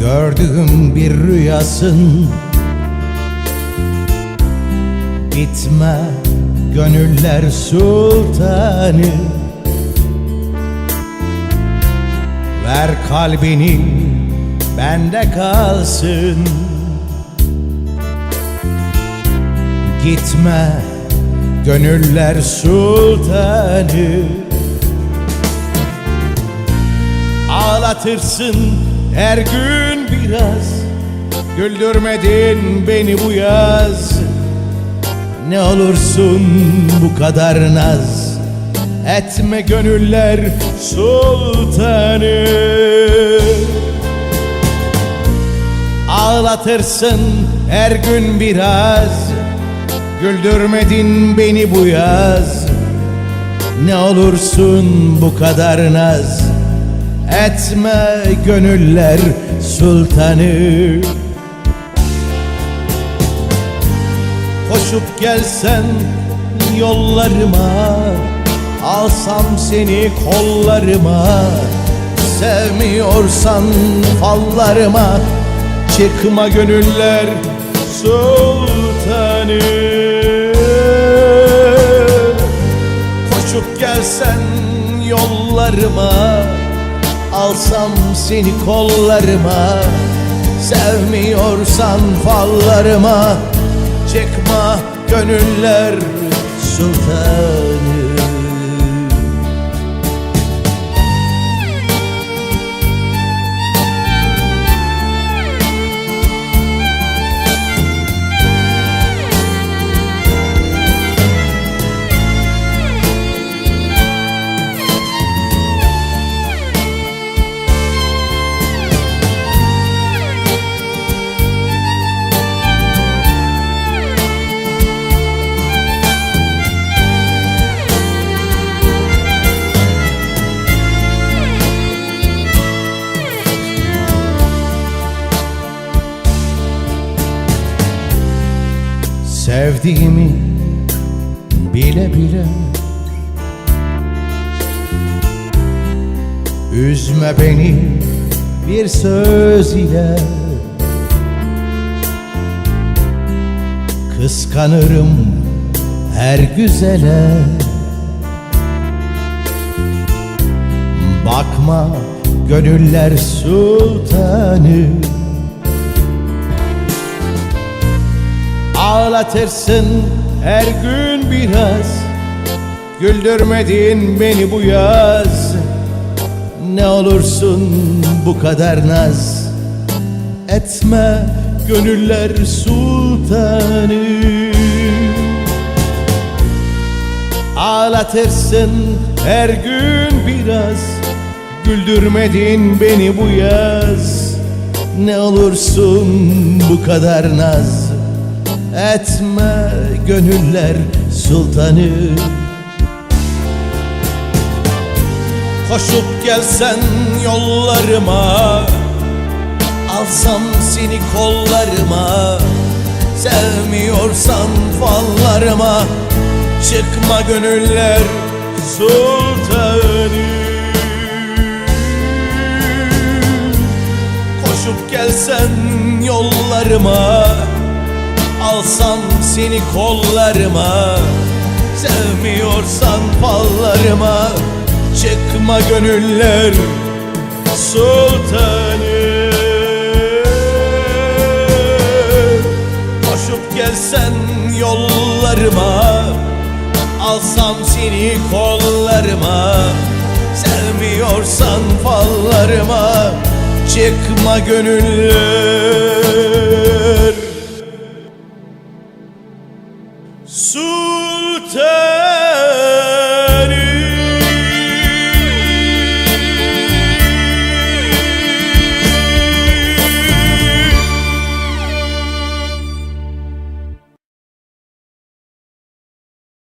gördüğüm bir rüyasın. Gitme gönüller sultanı. Ver kalbini bende kalsın. Gitme gönüller sultanı Ağlatırsın her gün biraz. Güldürmedin beni bu yaz. Ne olursun bu kadar naz. Etme gönüller sultanı. Ağlatırsın her gün biraz. Güldürmedin beni bu yaz. Ne olursun bu kadar naz Etme gönüller sultanı. Koşup gelsen yollarıma Alsam seni kollarıma. Sevmiyorsan fallarıma Çıkma gönüller sultanı. Koşup gelsen yollarıma Alsam seni kollarıma Sevmiyorsan fallarıma Çıkma gönüller Sevdiğimi bile bile. Üzme beni bir söz ile. Kıskanırım her güzele. Bakma gönüller sultanı Ağlatırsın her gün biraz. Güldürmedin beni bu yaz. Ne olursun bu kadar naz. Etme gönüller sultanı. Ağlatırsın her gün biraz. Güldürmedin beni bu yaz. Ne olursun bu kadar naz Etme gönüller sultanı. Koşup gelsen yollarıma Alsam seni kollarıma. Sevmiyorsan fallarıma Çıkma gönüller sultanı. Koşup gelsen yollarıma Alsam seni kollarıma Sevmiyorsan fallarıma Çıkma gönüller sultanı. Koşup gelsen yollarıma Alsam seni kollarıma Sevmiyorsan fallarıma Çıkma gönüller